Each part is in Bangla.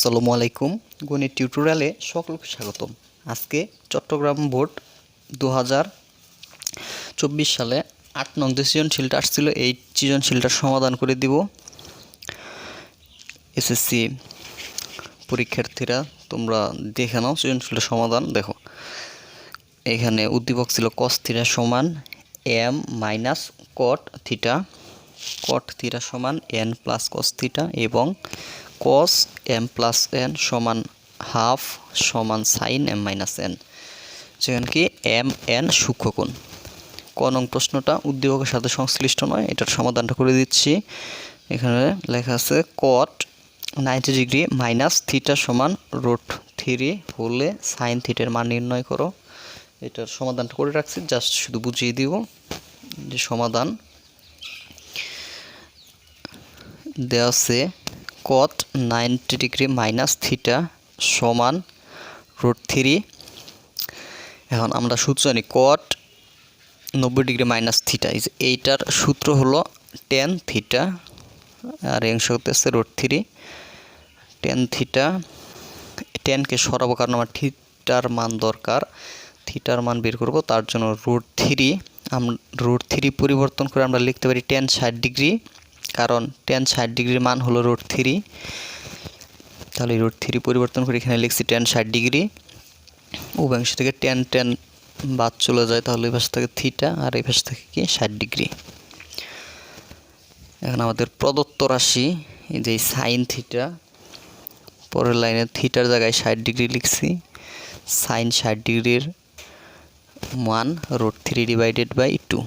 আসসালামু আলাইকুম গণিত টিউটোরিয়ালে সকলকে স্বাগতম। আজকে চট্টগ্রাম বোর্ড দু হাজার চব্বিশ সালে আট নং যে সৃজনশীলটা আসছিল, এই সৃজনশীলটার সমাধান করে দিব। এসএসসি পরীক্ষার্থীরা, তোমরা দেখে নাও সৃজনশীলটার সমাধান। দেখো, এখানে উদ্দীপক ছিল কস থিটা সমান M minus cot theta cot theta সমান এন প্লাস কস থিটা এবং কস এম প্লাস এন সমান হাফ সমান সাইন এম মাইনাস এন যেখানে কি এম এন সূক্ষ্মকোণ ক নং প্রশ্নটা উদ্দীপকের সাথে সংশ্লিষ্ট নয়, এটার সমাধানটা করে দিচ্ছি। এখানে লেখা আছে cot ninety degree minus theta সমান রুট থ্রি হলে সাইন থিটার মান নির্ণয় করো। এটার সমাধানটা করে রাখছি জাস্ট শুধু বুঝিয়ে দিব যে সমাধান দেওয়া আছে cot ninety degree minus theta সমান রুট থ্রি এখন আমরা সূত্র জানি কট নব্বই ডিগ্রি মাইনাস থিটা এইটার সূত্র হলো টেন থিটা আর অংশ হচ্ছে রুট থ্রি টেন থিটা টেনকে সরাবো কারণ আমার থিটার মান দরকার। থিটার মান বের করব, তার জন্য রুট থ্রি আমরা রুট থ্রি পরিবর্তন করে আমরা লিখতে পারি টেন ষাট ডিগ্রি কারণ টেন ষাট ডিগ্রির মান হলো রুট থ্রি তাহলে রুট থ্রি পরিবর্তন করে এখানে লিখছি টেন ষাট ডিগ্রি। উভয়াংশ থেকে টেন টেন বাদ চলে যায়, তাহলে এই পাশ থেকে থিটা আর এই পাশ থেকে কি? ষাট ডিগ্রি। এখন আমাদের প্রদত্ত রাশি, এই যে সাইন থিটা পরের লাইনে থিটার জায়গায় ষাট ডিগ্রি লিখছি। সাইন ষাট ডিগ্রির মান root three divided by two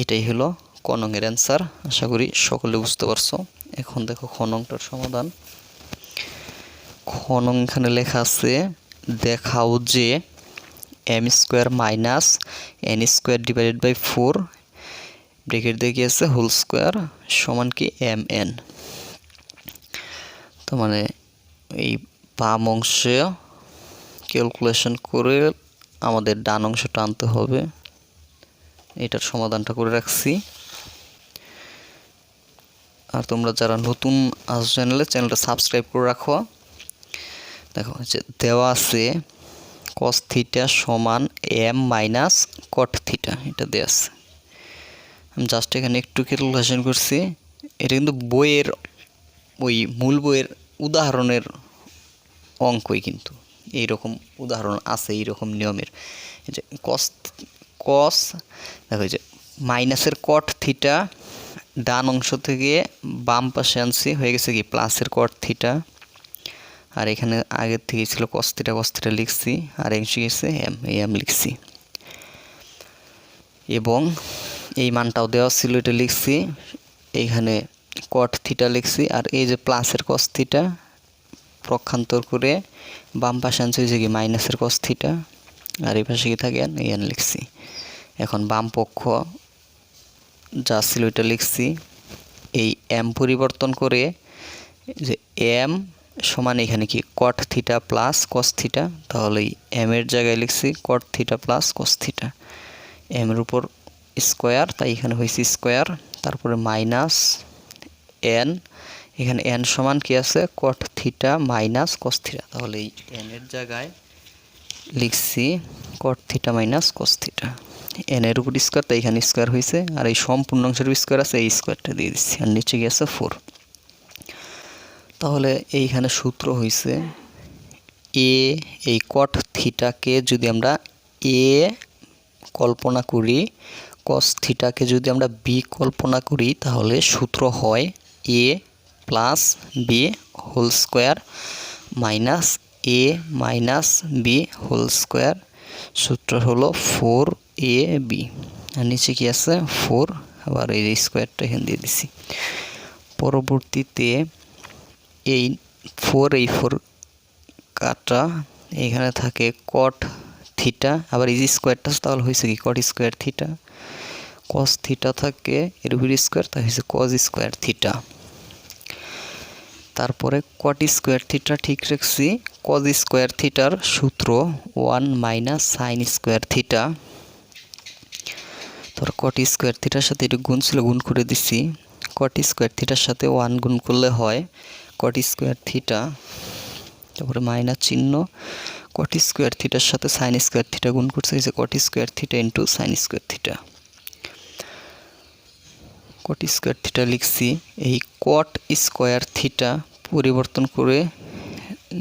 এটাই হলো কনংয়ের অ্যান্সার আশা করি সকলে বুঝতে পারছ। এখন দেখো খনংটার সমাধান। খনং এখানে লেখা আছে, দেখাও যে M square minus N square divided by four bracket দিয়ে আছে? হোল স্কোয়ার সমান কি এম এন তো মানে এই বাম অংশে ক্যালকুলেশন করে আমাদের ডান অংশটা আনতে হবে। এটার সমাধানটা করে রাখছি। আর তোমরা যারা নতুন আস চ্যানেলে, চ্যানেলটা সাবস্ক্রাইব করে রাখো। দেখো যে দেওয়া আছে কস থিটা সমান এম মাইনাস কট থিটা এটা দেওয়া আছে। আমি জাস্ট এখানে একটু ক্যালকুলেশন করছি। এটা কিন্তু বইয়ের, ওই মূল বইয়ের উদাহরণের অঙ্কই কিন্তু। এইরকম উদাহরণ আছে, এইরকম নিয়মের। যে কস কস দেখো যে মাইনাসের কট থিটা ডান অংশ থেকে বাম পাশে আনছি, হয়ে গেছে কি, প্লাসের কট থিটা আর এখানে আগের থেকে ছিল কস থিটা কস থিটা লিখছি, আর এসে গেছে এম এম লিখছি। এবং এই মানটাও দেওয়া ছিল, এটা লিখছি এইখানে কট থিটা লিখছি, আর এই যে প্লাসের কস থিটা প্রক্ষান্তর করে বাম পাশে আনছে, হয়েছে কি মাইনাসের কস থিটা আর এই পাশে কি থাকে এন লিখছি। এখন বাম পক্ষ যা ছিল এটা লিখছি। এই এম পরিবর্তন করে যে এম সমান এখানে কি cot theta plus cos theta তাহলে এম এর জায়গায় লিখছি cot theta plus cos theta M এর উপর স্কোয়ার তাই এখানে হয়েছে স্কোয়ার তারপরে মাইনাস এন এখানে এন সমান কি আছে? Cot theta minus cos theta তাহলে এই এন এর জায়গায় লিখছি cot theta minus cos theta N এর উপর স্কোয়ার তাই এখানে স্কোয়ার হয়েছে আর এই সম্পূর্ণ অংশের স্কোয়ার আছে, এই স্কোয়ারটা দিয়ে দিচ্ছি, আর নিচে গিয়েছে ফোর তাহলে এইখানে সূত্র হয়েছে এ এই কট থিটাকে যদি আমরা এ কল্পনা করি কস থিটাকে যদি আমরা বি কল্পনা করি, তাহলে সূত্র হয় A plus B whole square minus A minus B whole square সূত্র হলো ফোর এ বি আর নিচে কি আছে? ফোর আবার এই স্কোয়ারটা এখানে দিয়ে দিছি। পরবর্তীতে এই ফোর এই ফোর কাটা, এখানে থাকে কট থিটা আবার ইজি স্কোয়ারটা তাহলে হয়েছে কি? Cot square theta cos theta থাকে, এর উপর স্কোয়ার তা হয়েছে কজ স্কোয়ার থিটা তারপরে কট স্কোয়ার থিটা ঠিক রাখছি। কজ স্কোয়ার থিটার সূত্র one minus sine square theta তোর কট স্কোয়ার থিটার সাথে একটু গুণ ছিল, গুণ করে দিছি। কট স্কোয়ার থিটার সাথে ওয়ান গুণ করলে হয় কট স্কোয়ার থিটা তারপরে মাইনাস চিহ্ন। কট স্কোয়ার থিটার সাথে সাইন স্কোয়ার থিটা গুণ করছে, এই যে cot square theta into sine square theta cot square theta লিখছি, এই কট স্কোয়ার থিটা পরিবর্তন করে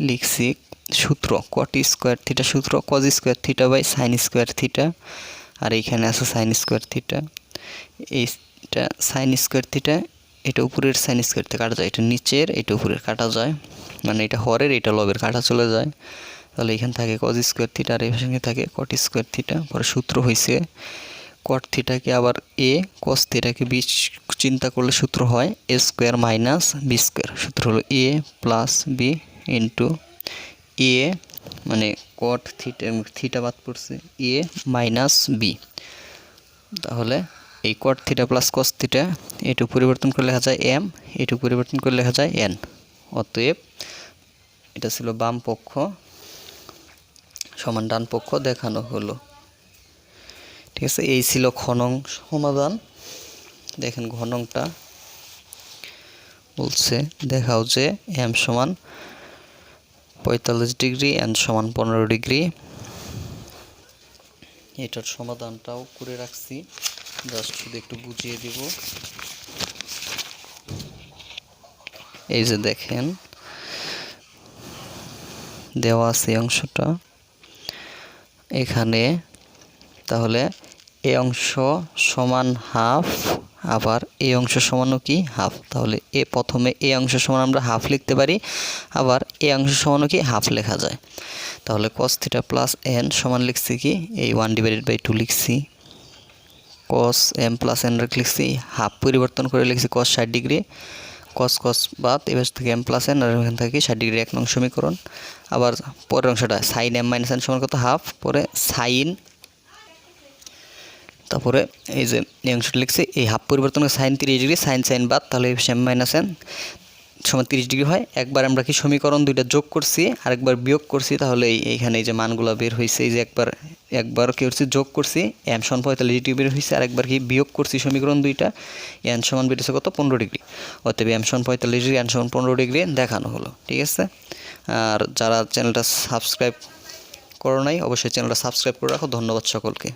লিখছি সূত্র। কট স্কোয়ার থিটা সূত্র cos square theta by sine square theta আর এইখানে আছে সাইন স্কোয়ার থিটা এইটা সাইন স্কোয়ার থিটা এটা উপরের সাইন স্কোয়ার থেকে কাটা যায়, এটা নিচের, এটা উপরের কাটা যায়। মানে এটা হরের, এটা লবের কাটা চলে যায়। তাহলে এখানে থাকে কজ স্কোয়ার থিটা আর এই সঙ্গে থাকে কট স্কোয়ার থিটা পরে সূত্র হয়েছে কট থিটাকে আবার এ কস থিটাকে বি চিন্তা করলে সূত্র হয় A square minus B square সূত্র হলো A plus B into A মানে কট থিটা থিটা বাদ পড়ছে এ মাইনাস বি তাহলে এই cot theta plus cos theta এটু পরিবর্তন করে লেখা যায় এম এটু পরিবর্তন করে লেখা যায় এন অতএব এটা ছিল বাম পক্ষ, সমান ডান পক্ষ দেখানো হলো। ঠিক আছে, এই ছিল খনং সমাধান। দেখেন ঘনংটা বলছে, দেখাও যে এম সমান পঁয়তাল্লিশ ডিগ্রি এন সমান পনেরো ডিগ্রি। এটার সমাধানটাও করে রাখছি। জাস্ট শুধু একটু বুঝিয়ে দিব। এই যে দেখেন, দেওয়া আছে অংশটা। এখানে তাহলে এই অংশ সমান হাফ আবার এই অংশ সমানও কি? হাফ। তাহলে এ প্রথমে এই অংশ সমান আমরা হাফ লিখতে পারি, আবার এই অংশ সমানও কি? হাফ লেখা যায়। তাহলে কস থিটা প্লাস এন সমান লিখছি কি? এই ওয়ান ডিভাইডেড বাই টু লিখছি। কস এম প্লাস এন লিখছি। হাফ পরিবর্তন করে লিখছি কস ষাট ডিগ্রি। কস কস বাদ এবার থেকে এম প্লাস এন আর এখান থেকে ষাট ডিগ্রি এক নং সমীকরণ। আবার পরের অংশটা সাইন এম মাইনাস এন সমান কত? হাফ। পরে সাইন তারপরে এই যে এই অংশটা লিখছি, এই হাফ পরিবর্তন সাইন তিরিশ ডিগ্রি, সাইন সাইন বাদ, তাহলে সেম মাইনাস এন সমান তিরিশ ডিগ্রি হয়। একবার আমরা কি সমীকরণ দুইটা যোগ করছি, আরেকবার বিয়োগ করছি, তাহলে এই এইখানে এই যে মানগুলো বের হয়েছে এই যে একবার একবার কি করছি যোগ করছি এম সমান পঁয়তাল্লিশ ডিগ্রি বের হয়েছে আরেকবার কি বিয়োগ করছি সমীকরণ দুইটা এন সমান বেরিয়েছে কত? পনেরো ডিগ্রি। অতএব এম সমান পঁয়তাল্লিশ ডিগ্রি এন সমান পনেরো ডিগ্রি দেখানো হলো, ঠিক আছে? আর যারা চ্যানেলটা সাবস্ক্রাইব করো নাই, অবশ্যই চ্যানেলটা সাবস্ক্রাইব করে রাখো, ধন্যবাদ সকলকে।